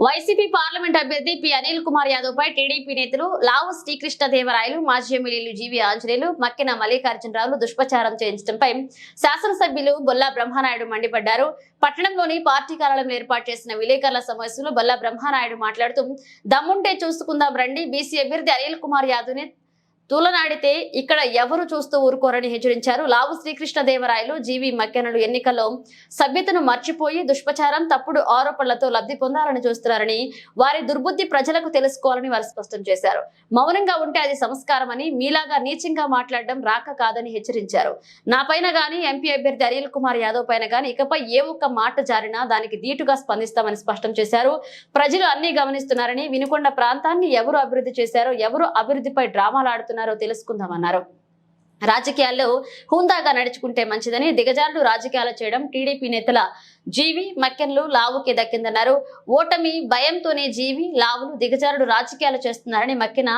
YCP parliament అభ్యర్థి P Anil Kumar Yadav పై TDP నేతలు లావు శ్రీకృష్ణదేవరాయలు మాజీ ఎమ్మెల్యేలు జీవి ఆంజనేయులు మక్కిన మల్లికార్జునరావులు దుష్ప్రచారం చేయించడంపై శాసనసభ్యులు బొల్లా బ్రహ్మనాయుడు మండిపడ్డారు. పట్టణంలోని పార్టీ కార్యాలయం ఏర్పాటు చేసిన విలేకరుల సమావేశంలో బొల్లా బ్రహ్మనాయుడు మాట్లాడుతూ దమ్ముంటే చూసుకుందాం రండి బీసీ అభ్యర్థి అనిల్ కుమార్ యాదవ్ తూలనాడితే ఇక్కడ ఎవరు చూస్తూ ఊరుకోరని హెచ్చరించారు. లావు శ్రీకృష్ణదేవరాయలు జీవి మక్కెనలు ఎన్నికల్లో సభ్యతను మర్చిపోయి దుష్ప్రచారం తప్పుడు ఆరోపణలతో లబ్ధి పొందాలని చూస్తున్నారని వారి దుర్బుద్ధి ప్రజలకు తెలుసుకోవాలని వారు స్పష్టం చేశారు. మౌనంగా ఉంటే అది సంస్కారం అని మీలాగా నీచంగా మాట్లాడడం రాక కాదని హెచ్చరించారు. నా పైన గాని ఎంపీ అభ్యర్థి అనిల్ కుమార్ యాదవ్ పైన గాని ఇకపై ఏ ఒక్క మాట జారినా దానికి ధీటుగా స్పందిస్తామని స్పష్టం చేశారు. ప్రజలు అన్ని గమనిస్తున్నారని వినుకొండ ప్రాంతాన్ని ఎవరు అభివృద్ధి చేశారో ఎవరు అభివృద్ధిపై డ్రామాలు ఆడుతున్నారో తెలుసుకుందామన్నారు రాజకీయాల్లో హుందాగా నడుచుకుంటే మంచిదని దిగజారుడు రాజకీయాలు చేయడం టీడీపీ నేతల జీవి మక్కెన్లు లావుకి దక్కిందన్నారు. ఓటమి భయంతోనే జీవి లావులు దిగజారుడు రాజకీయాలు చేస్తున్నారని మక్కిన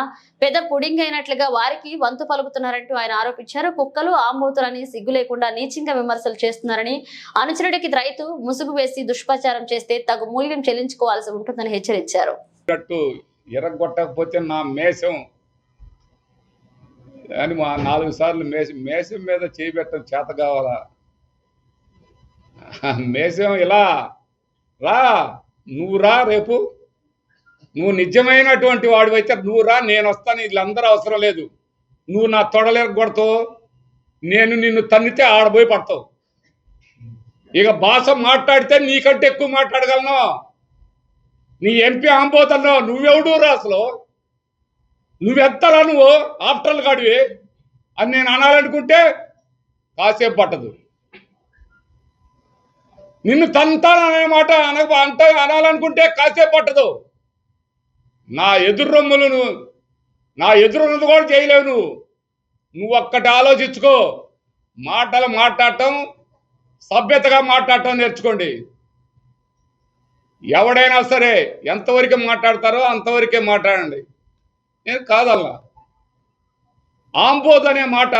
పెద్ద పుడింగైనట్లుగా వారికి వంతు పలుకుతున్నారంటూ ఆయన ఆరోపించారు. కుక్కలు ఆమోతులని సిగ్గు లేకుండా నీచంగా విమర్శలు చేస్తున్నారని అనుచరుడికి రైతు ముసుగు వేసి దుష్ప్రచారం చేస్తే తగు మూల్యం చెల్లించుకోవాల్సి ఉంటుందని హెచ్చరించారు. ఎరగొట్టకపోతే నా మేషం అని మా నాలుగు సార్లు మేషం మేసం మీద చేయబెట్టడం చేత కావాలా? మేసం ఇలా రా నువ్వు రా రేపు. నువ్వు నిజమైనటువంటి వాడివైతే నువ్వు రా నేను వస్తాను వీళ్ళందరూ అవసరం లేదు. నువ్వు నా తొడలేరగొడతావు నేను నిన్ను తన్నితే ఆడబోయి పడతావు. ఇక భాష మాట్లాడితే నీకంటే ఎక్కువ మాట్లాడగలను. నీ ఎంపీ ఆంబోతున్నావు నువ్వెవడు రా అసలు? నువ్వెత్తరా నువ్వు? ఆఫ్టర్లు కాడివి అని నేను అనాలనుకుంటే కాసేపు పట్టదు. నిన్ను తంతాననే మాట అన అంత అనాలనుకుంటే కాసేపు పట్టదు. నా ఎదురు నువ్వు నా ఎదురున్నది కూడా చేయలేవు నువ్వు. నువ్వు ఒక్కటి ఆలోచించుకో. మాటలు మాట్లాడటం సభ్యతగా మాట్లాడటం నేర్చుకోండి. ఎవడైనా సరే ఎంతవరకు మాట్లాడతారో అంతవరకే మాట్లాడండి. నేను కాదల్లా? ఆంబోద్ అనే మాట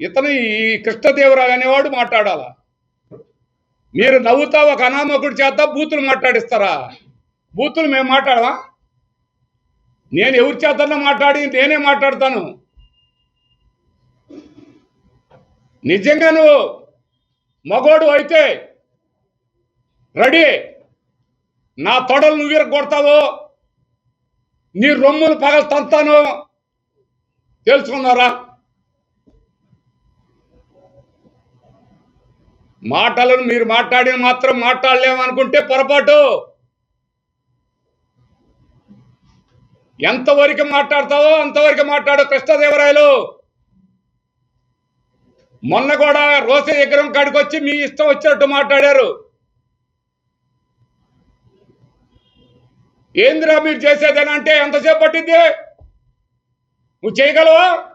ఇతను ఈ కృష్ణదేవరాయలు అనేవాడు మాట్లాడాలా. మీరు నవ్వుతా ఒక అనామకుడి చేత బూతులు మాట్లాడిస్తారా? బూతులు మేము మాట్లాడవా నేను ఎవరి చేతన్నా మాట్లాడి నేనే మాట్లాడతాను. నిజంగా నువ్వు మగోడు అయితే రెడీ. నా తొడలు నువ్వు కొడతావో నీ రొమ్ములు పగలు తంతాను తెలుసుకున్నారా? మాటలను మీరు మాట్లాడిన మాత్రం మాట్లాడలేమనుకుంటే పొరపాటు. ఎంతవరకు మాట్లాడతావో అంతవరకు మాట్లాడు కృష్ణదేవరాయలు. మొన్న కూడా రోసే విగ్రహం కాడికి వచ్చి మీ ఇష్టం వచ్చినట్టు మాట్లాడారు. ఏందిరా మీరు చేసేదని అంటే ఎంతసేపు పట్టింది? నువ్వు చేయగలవా?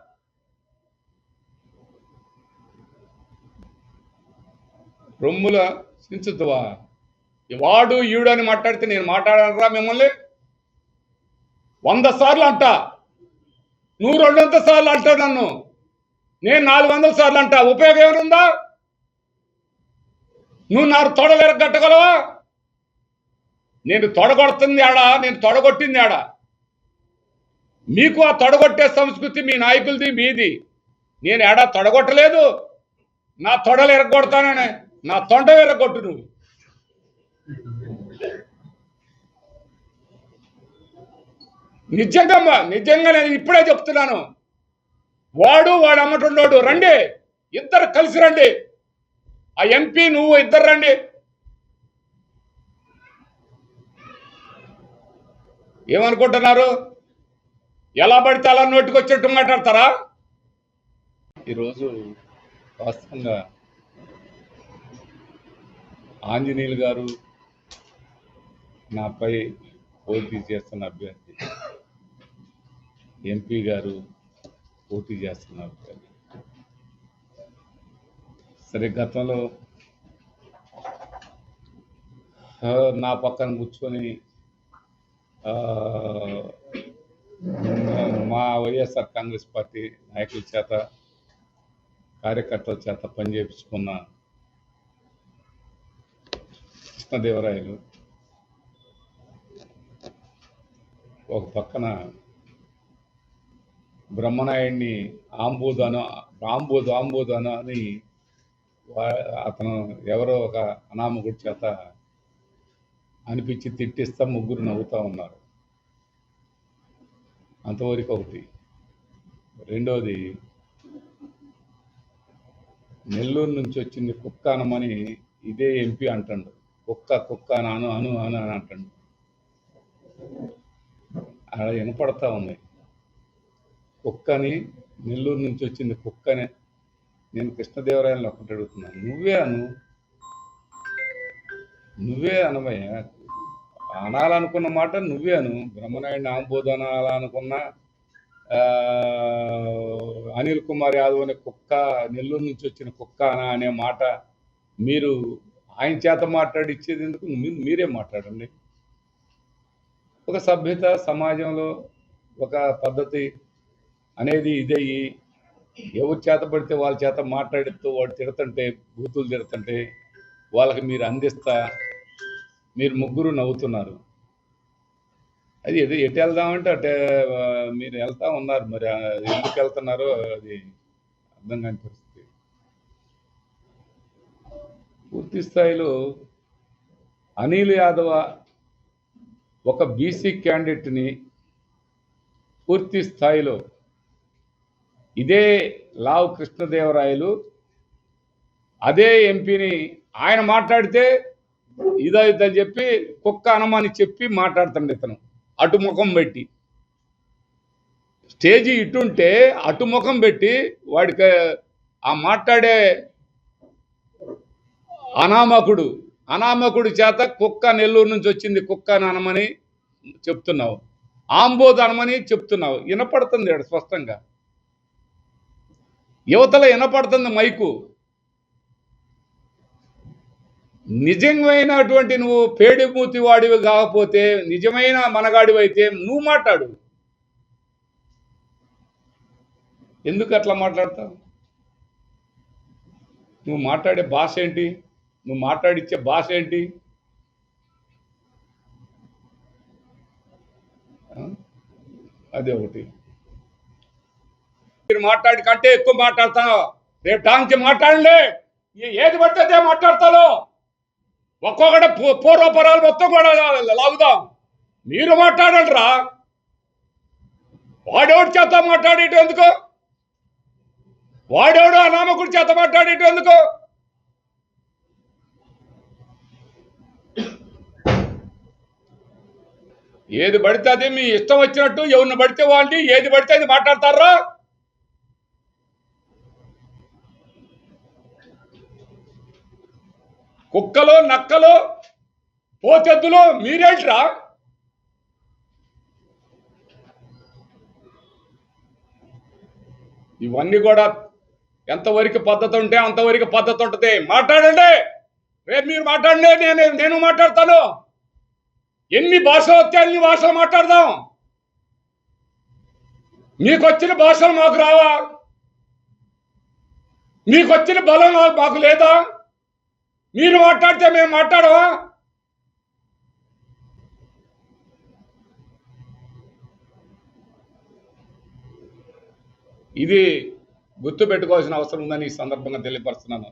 రొమ్ముల సించుతువా. వాడు ఈడు అని మాట్లాడితే నేను మాట్లాడనరా మిమ్మల్ని? వంద సార్లు అంట. నువ్వు రెండు వందల సార్లు అంటావు నన్ను. నేను నాలుగు వందల సార్లు అంటా. ఉపయోగం ఏమైనా నువ్వు నా తొడలు కట్టగలవా? నేను తొడగొడుతుంది ఆడా నేను తొడగొట్టింది ఆడా. మీకు ఆ తొడగొట్టే సంస్కృతి మీ నాయకులది మీది. నేను ఏడా తొడగొట్టలేదు. నా తొడలు ఎరగొడతానని నా తొండ ఎరగొట్టు నువ్వు. నిజంగా నిజంగా నేను ఇప్పుడే చెప్తున్నాను. వాడు వాడు అమ్మటుండోడు రండి. ఇద్దరు కలిసి రండి. ఆ ఎంపీ నువ్వు ఇద్దరు రండి. ఏమనుకుంటున్నారు? ఎలా పడితే అలా నోటికొచ్చినట్టు మాట్లాడతారా? ఈరోజు వాస్తవంగా ఆంజనేయులు గారు నాపై పోటీ చేస్తున్న అభ్యర్థి ఎంపీ గారు పోటీ చేస్తున్న అభ్యర్థి. సరే గతంలో నా పక్కన కూర్చొని మా వైఎస్ఆర్ కాంగ్రెస్ పార్టీ నాయకుల చేత కార్యకర్తల చేత పనిచేపించుకున్న కృష్ణదేవరాయలు ఒక పక్కన బ్రహ్మనాయుడిని ఆంబోదు అను ఆంబోదు అని అతను ఎవరో ఒక అనామకుడి చేత అనిపించి తిట్టిస్తా ముగ్గురు నవ్వుతూ ఉన్నారు. అంతవరకు ఒకటి. రెండోది నెల్లూరు నుంచి వచ్చింది కుక్క అనమని ఇదే ఎంపీ అంటాడు. కుక్క కుక్క అని అను అను అను అని అంటాడు. అలా వినపడతా ఉంది. కుక్కని నెల్లూరు నుంచి వచ్చింది కుక్కనే. నేను కృష్ణదేవరాయలను ఒకటి అడుగుతున్నాను. నువ్వే అను. నువ్వే అనమయ్య అనాలనుకున్న మాట నువ్వేను బ్రహ్మనాయుడిని ఆంబోధు అనాలనుకున్నా ఆ, అనిల్ కుమార్ యాదవ్ అనే కుక్క నెల్లూరు నుంచి వచ్చిన కుక్క అనా అనే మాట మీరు ఆయన చేత మాట్లాడిచ్చేది ఎందుకు? మీరే మాట్లాడండి. ఒక సభ్యత సమాజంలో ఒక పద్ధతి అనేది ఇదయ్యి ఎవరి చేత పడితే వాళ్ళ చేత మాట్లాడుతూ వాడు తిడుతుంటే బూతులు తిడుతుంటే వాళ్ళకి మీరు అందిస్తా మీరు ముగ్గురు నవ్వుతున్నారు. అది ఎటు ఎటు వెళ్దామంటే అటే మీరు వెళ్తా ఉన్నారు. మరి ఎందుకు వెళ్తున్నారో అది అర్థం కాని పరిస్థితి. పూర్తి స్థాయిలో అనిల్ యాదవ ఒక బీసీ క్యాండిడేట్ని పూర్తి స్థాయిలో ఇదే లావు కృష్ణదేవరాయలు అదే ఎంపీని ఆయన మాట్లాడితే ఇదని చెప్పి కుక్క అనమని చెప్పి మాట్లాడుతుండే ఇతను. అటు ముఖం పెట్టి. స్టేజీ ఇటుంటే అటు ముఖం పెట్టి వాడికి ఆ మాట్లాడే అనామకుడు అనామకుడి చేత కుక్క నెల్లూరు నుంచి వచ్చింది కుక్క అని అనమని చెప్తున్నావు. ఆంబోద్ అనమని చెప్తున్నావు. వినపడుతుంది స్పష్టంగా. యువతలో వినపడుతుంది మైకు. నిజమైనటువంటి నువ్వు పేడిమూతి వాడివి కాకపోతే నిజమైన మనగాడివైతే నువ్వు మాట్లాడు. ఎందుకు అట్లా మాట్లాడతావు? నువ్వు మాట్లాడే భాష ఏంటి? నువ్వు మాట్లాడిచ్చే భాష ఏంటి? అదే ఒకటి. మీరు మాట్లాడి కంటే ఎక్కువ మాట్లాడతావు. రేపు టాంకి మాట్లాడండి ఏది పడితే అదే మాట్లాడతాను ఒక్కొక్కటి పూ- పూర్వపరాలు మొత్తం కూడా లాగుదాం. మీరు మాట్లాడండి రా వాడెవడి చేత మాట్లాడేట ఎందుకు? వాడెవడు ఆ చేత మాట్లాడేట ఎందుకు? ఏది పడితే అది మీ ఇష్టం వచ్చినట్టు ఎవరిని పడితే వాళ్ళని ఏది పడితే అది మాట్లాడతారా? కుక్కలు నక్కలు పోతెద్దులో మీరేంట్రా? ఇవన్నీ కూడా ఎంతవరకు పద్ధతి ఉంటే అంతవరకు పద్ధతి ఉంటుంది. మాట్లాడండి. రేపు మీరు మాట్లాడండి నేను నేను మాట్లాడతాను. ఎన్ని భాషలు వస్తే అన్ని భాషలు మాట్లాడదాం. మీకు వచ్చిన భాషలు మాకు రావా? మీకు వచ్చిన బలం మాకు లేదా? మీరు మాట్లాడితే మేము మాట్లాడవా? ఇది గుర్తు పెట్టుకోవాల్సిన అవసరం ఉందని ఈ సందర్భంగా తెలియపరుస్తున్నాను.